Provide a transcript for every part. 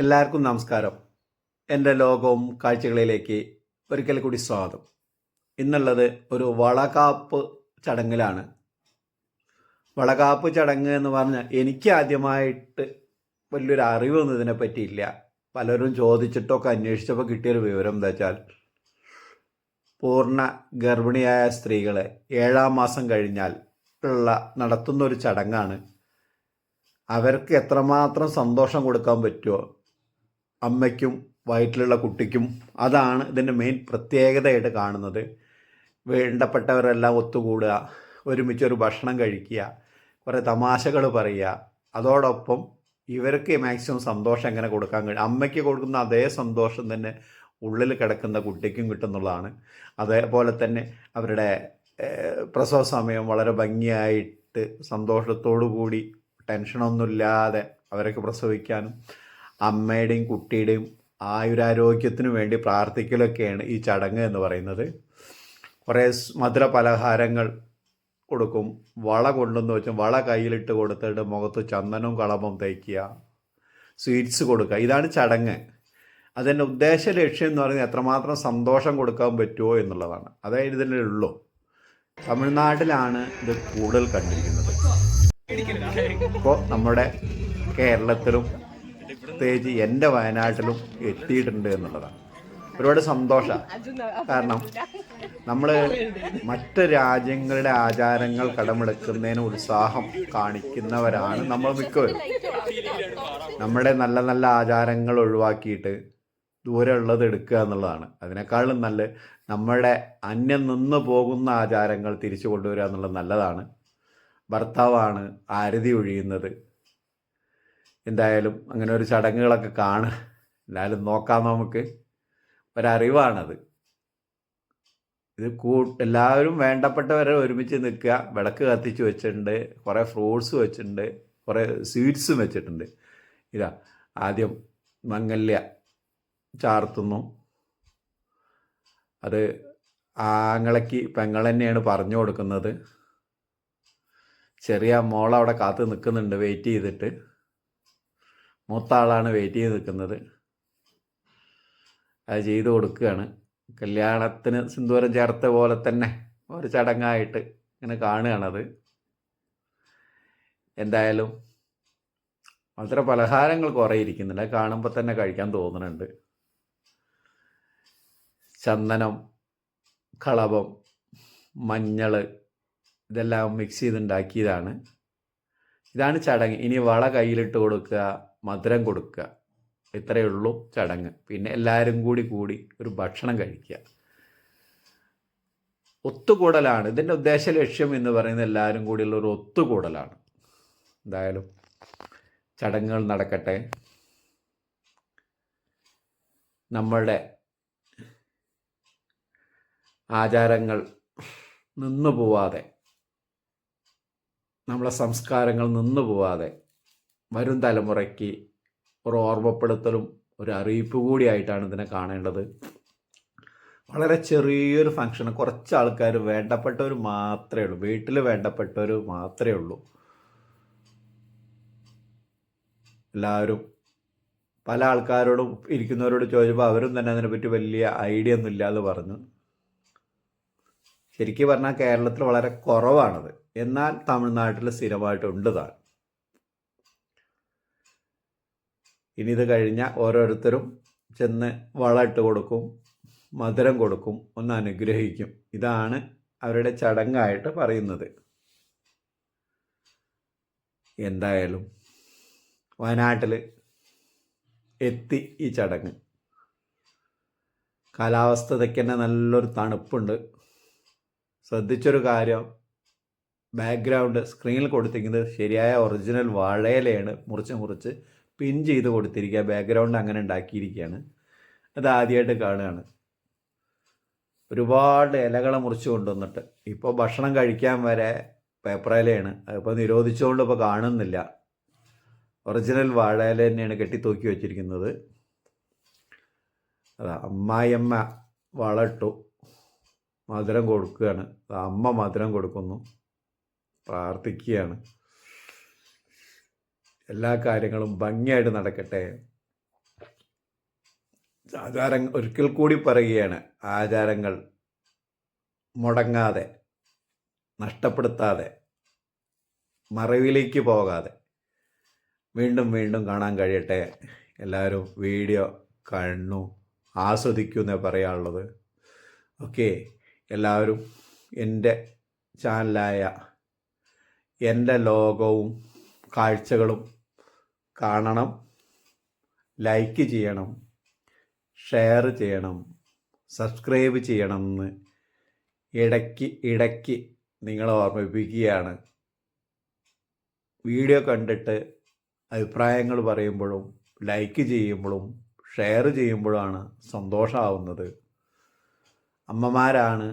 എല്ലാവർക്കും നമസ്കാരം. എന്റെ ലോകവും കാഴ്ചകളിലേക്ക് ഒരിക്കൽ കൂടി സ്വാഗതം. ഇന്നുള്ളത് ഒരു വളകാപ്പ് ചടങ്ങിലാണ്. വളകാപ്പ് ചടങ്ങ് എന്ന് പറഞ്ഞാൽ എനിക്ക് ആദ്യമായിട്ട് വലിയൊരു അറിവൊന്നും ഇതിനെ പറ്റിയില്ല. പലരും ചോദിച്ചിട്ടൊക്കെ അന്വേഷിച്ചപ്പോൾ കിട്ടിയൊരു വിവരം എന്താ വെച്ചാൽ പൂർണ ഗർഭിണിയായ സ്ത്രീകളെ ഏഴാം മാസം കഴിഞ്ഞാൽ ഉള്ള നടത്തുന്ന ഒരു ചടങ്ങാണ്. അവർക്ക് എത്രമാത്രം സന്തോഷം കൊടുക്കാൻ പറ്റുമോ? അമ്മയ്ക്കും വയറ്റിലുള്ള കുട്ടിക്കും അതാണ് ഇതിന്റെ മെയിൻ പ്രത്യേകതയായിട്ട് കാണുന്നത്. വേണ്ടപ്പെട്ടവരെല്ലാം ഒത്തുകൂടുക ഒരുമിച്ചൊരു ഭക്ഷണം കഴിക്കുക കുറേ തമാശകൾ പറയുക. അതോടൊപ്പം ഇവർക്ക് മാക്സിമം സന്തോഷം എങ്ങനെ കൊടുക്കാൻ കഴിയും? അമ്മയ്ക്ക് കൊടുക്കുന്ന അതേ സന്തോഷം തന്നെ ഉള്ളിൽ കിടക്കുന്ന കുട്ടിക്കും കിട്ടുന്നുള്ളതാണ്. അതേപോലെ തന്നെ അവരുടെ പ്രസവ സമയം വളരെ ഭംഗിയായിട്ട് സന്തോഷത്തോടു കൂടി ടെൻഷനൊന്നുമില്ലാതെ അവരൊക്കെ പ്രസവിക്കാനും അമ്മയുടെയും കുട്ടിയുടെയും ആയുരാരോഗ്യത്തിനു വേണ്ടി പ്രാർത്ഥിക്കലൊക്കെയാണ് ഈ ചടങ്ങ് എന്ന് പറയുന്നത്. കുറേ മധുര പലഹാരങ്ങൾ കൊടുക്കും വള കൊണ്ടുവന്ന് വെച്ചാൽ വള കയ്യിലിട്ട് കൊടുത്തിട്ട് മുഖത്ത് ചന്ദനവും കളമും തയ്ക്കുക സ്വീറ്റ്സ് കൊടുക്കുക. ഇതാണ് ചടങ്ങ്. അതിന്റെ ഉദ്ദേശ ലക്ഷ്യം എന്ന് പറയുന്നത് എത്രമാത്രം സന്തോഷം കൊടുക്കാൻ പറ്റുമോ എന്നുള്ളതാണ്. അതായത് ഇതിന്റെ ഉള്ളൂ. തമിഴ്നാട്ടിലാണ് ഇത് കൂടുതൽ കണ്ടിരിക്കുന്നത്. ഇപ്പോൾ നമ്മുടെ കേരളത്തിലും പ്രത്യേകിച്ച് എന്റെ വയനാട്ടിലും എത്തിയിട്ടുണ്ട് എന്നുള്ളതാണ്. ഒരുപാട് സന്തോഷമാണ് കാരണം നമ്മൾ മറ്റ് രാജ്യങ്ങളുടെ ആചാരങ്ങൾ കടമെടുക്കുന്നതിന് ഉത്സാഹം കാണിക്കുന്നവരാണ് നമ്മൾ മിക്കവരും. നമ്മുടെ നല്ല നല്ല ആചാരങ്ങൾ ഒഴിവാക്കിയിട്ട് ദൂരെ ഉള്ളത് എടുക്കുക എന്നുള്ളതാണ്. അതിനേക്കാളും നല്ല നമ്മുടെ അന്യം നിന്ന് പോകുന്ന ആചാരങ്ങൾ തിരിച്ചു കൊണ്ടുവരിക എന്നുള്ളത് നല്ലതാണ്. ഭർത്താവാണ് ആരതി ഒഴിയുന്നത്. എന്തായാലും അങ്ങനെ ഒരു ചടങ്ങുകളൊക്കെ കാണുക. എന്തായാലും നോക്കാം നമുക്ക്. ഒരറിവാണത്. ഇത് കൂ എല്ലാവരും വേണ്ടപ്പെട്ടവരെ ഒരുമിച്ച് നിൽക്കുക. വിളക്ക് കത്തിച്ച് വെച്ചിട്ടുണ്ട്. കുറേ ഫ്രൂട്ട്സ് വെച്ചിട്ടുണ്ട്. കുറേ സ്വീറ്റ്സും വെച്ചിട്ടുണ്ട്. ഇതാ ആദ്യം മംഗല്യ ചാർത്തുന്നു. അത് ആങ്ങളയ്ക്ക് പെങ്ങൾ തന്നെയാണ് പറഞ്ഞു കൊടുക്കുന്നത്. ചെറിയ മോളവിടെ കാത്ത് നിൽക്കുന്നുണ്ട് വെയിറ്റ് ചെയ്തിട്ട്. മൂത്ത ആളാണ് വെയിറ്റ് ചെയ്ത് നിൽക്കുന്നത്. അത് ചെയ്ത് കൊടുക്കുകയാണ്. കല്യാണത്തിന് സിന്ദൂരം ചേർത്ത പോലെ തന്നെ ഒരു ചടങ്ങായിട്ട് ഇങ്ങനെ കാണുകയാണത്. എന്തായാലും മധുര പലഹാരങ്ങൾ കുറേ ഇരിക്കുന്നുണ്ട്. അത് കാണുമ്പോൾ തന്നെ കഴിക്കാൻ തോന്നുന്നുണ്ട്. ചന്ദനം കളവം മഞ്ഞൾ ഇതെല്ലാം മിക്സ് ചെയ്തുണ്ടാക്കിയതാണ് ഇതാണ് ചടങ്ങ്. ഇനി വള കയ്യിലിട്ട് കൊടുക്കുക. മധുരം കൊടുക്കുക. ഇത്രയേ ഉള്ളൂ ചടങ്ങ്. പിന്നെ എല്ലാവരും കൂടി കൂടി ഒരു ഭക്ഷണം കഴിക്കുക. ഒത്തുകൂടലാണ്. ഇതിന്റെ ഉദ്ദേശ ലക്ഷ്യം എന്ന് പറയുന്നത് എല്ലാവരും കൂടിയുള്ള ഒരു ഒത്തുകൂടലാണ്. എന്തായാലും ചടങ്ങുകൾ നടക്കട്ടെ. നമ്മളുടെ ആചാരങ്ങൾ നിന്നു പോവാതെ നമ്മളെ സംസ്കാരങ്ങൾ നിന്നു പോവാതെ വരും തലമുറയ്ക്ക് ഒരു ഓർമ്മപ്പെടുത്തലും ഒരു അറിയിപ്പ് കൂടിയായിട്ടാണ് ഇതിനെ കാണേണ്ടത്. വളരെ ചെറിയൊരു ഫങ്ഷൻ കുറച്ച് ആൾക്കാർ വേണ്ടപ്പെട്ടവർ മാത്രമേ ഉള്ളൂ. വീട്ടിൽ വേണ്ടപ്പെട്ടവർ മാത്രമേ ഉള്ളൂ. എല്ലാവരും പല ആൾക്കാരോടും ഇരിക്കുന്നവരോട് ചോദിച്ചപ്പോൾ അവരും തന്നെ അതിനെപ്പറ്റി വലിയ ഐഡിയ ഒന്നും ഇല്ലാതെ പറഞ്ഞു. ശരിക്കും പറഞ്ഞാൽ കേരളത്തിൽ വളരെ കുറവാണത്. എന്നാൽ തമിഴ്നാട്ടിൽ സ്ഥിരമായിട്ടുണ്ട് താൻ. ഇനി ഇത് കഴിഞ്ഞാൽ ഓരോരുത്തരും ചെന്ന് വളമിട്ട് കൊടുക്കും മധുരം കൊടുക്കും ഒന്ന് അനുഗ്രഹിക്കും. ഇതാണ് അവരുടെ ചടങ്ങായിട്ട് പറയുന്നത്. എന്തായാലും വയനാട്ടിൽ എത്തി ഈ ചടങ്ങ്. കാലാവസ്ഥ തന്നെ നല്ലൊരു തണുപ്പുണ്ട്. ശ്രദ്ധിച്ചൊരു കാര്യം ബാക്ക്ഗ്രൗണ്ട് സ്ക്രീനിൽ കൊടുത്തിരിക്കുന്നത് ശരിയായ ഒറിജിനൽ വാഴയിലയാണ്. മുറിച്ച് മുറിച്ച് പിൻ ചെയ്ത് കൊടുത്തിരിക്കുക. ബാക്ക്ഗ്രൗണ്ട് അങ്ങനെ ഉണ്ടാക്കിയിരിക്കുകയാണ്. അത് ആദ്യമായിട്ട് കാണുകയാണ്. ഒരുപാട് ഇലകളെ മുറിച്ച് കൊണ്ടുവന്നിട്ട്. ഇപ്പോൾ ഭക്ഷണം കഴിക്കാൻ വരെ പേപ്പർ ഇലയാണ്. അതിപ്പോൾ നിരോധിച്ചുകൊണ്ട് ഇപ്പോൾ കാണുന്നില്ല. ഒറിജിനൽ വാഴയില തന്നെയാണ് കെട്ടിത്തൂക്കി വെച്ചിരിക്കുന്നത്. അതാ അമ്മായിയമ്മ വളട്ടു. മധുരം കൊടുക്കുകയാണ്. അമ്മ മധുരം കൊടുക്കുന്നു. പ്രാർത്ഥിക്കുകയാണ്. എല്ലാ കാര്യങ്ങളും ഭംഗിയായിട്ട് നടക്കട്ടെ. ആചാരം ഒരിക്കൽ കൂടി പറയുകയാണ് ആചാരങ്ങൾ മുടങ്ങാതെ നഷ്ടപ്പെടുത്താതെ മറവിലേക്ക് പോകാതെ വീണ്ടും വീണ്ടും കാണാൻ കഴിയട്ടെ. എല്ലാവരും വീഡിയോ കണ്ണു ആസ്വദിക്കൂ എന്നേ പറയാനുള്ളത്. ഓക്കെ എല്ലാവരും എന്റെ ചാനലായ എന്റെ ലോകവും കാഴ്ചകളും കാണണം ലൈക്ക് ചെയ്യണം ഷെയർ ചെയ്യണം സബ്സ്ക്രൈബ് ചെയ്യണം എന്ന് ഇടയ്ക്ക് ഇടയ്ക്ക് നിങ്ങളെ ഓർമ്മിപ്പിക്കുകയാണ്. വീഡിയോ കണ്ടിട്ട് അഭിപ്രായങ്ങൾ പറയുമ്പോഴും ലൈക്ക് ചെയ്യുമ്പോഴും ഷെയർ ചെയ്യുമ്പോഴാണ് സന്തോഷമാവുന്നത്. അമ്മമാരാണ്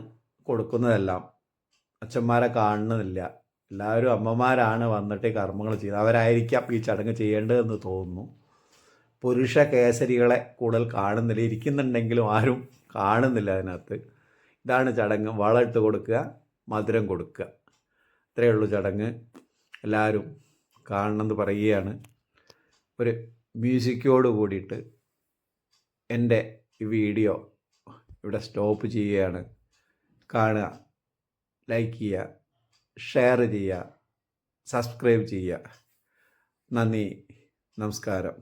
കൊടുക്കുന്നതെല്ലാം. അച്ഛന്മാരെ കാണുന്നില്ല എല്ലാവരും അമ്മമാരാണ് വന്നിട്ട് കർമ്മങ്ങൾ ചെയ്യുന്നത്. അവരായിരിക്കാം ഈ ചടങ്ങ് ചെയ്യേണ്ടതെന്ന് തോന്നുന്നു. പുരുഷ കേസരികളെ കൂടുതൽ കാണുന്നില്ല. ഇരിക്കുന്നുണ്ടെങ്കിലും ആരും കാണുന്നില്ല അതിനകത്ത്. ഇതാണ് ചടങ്ങ്. വളമിട്ട് കൊടുക്കുക മധുരം കൊടുക്കുക. ഇത്രയേ ഉള്ളൂ ചടങ്ങ്. എല്ലാവരും കാണണമെന്ന് പറയുകയാണ്. ഒരു മ്യൂസിക്കോട് കൂടിയിട്ട് എന്റെ ഈ വീഡിയോ ഇവിടെ സ്റ്റോപ്പ് ചെയ്യുകയാണ്. കാണുക ലൈക്ക് ചെയ്യുക. ഷെയർ ചെയ്യുക സബ്സ്ക്രൈബ് ചെയ്യുക. നന്ദി നമസ്കാരം.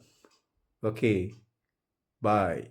Okay bye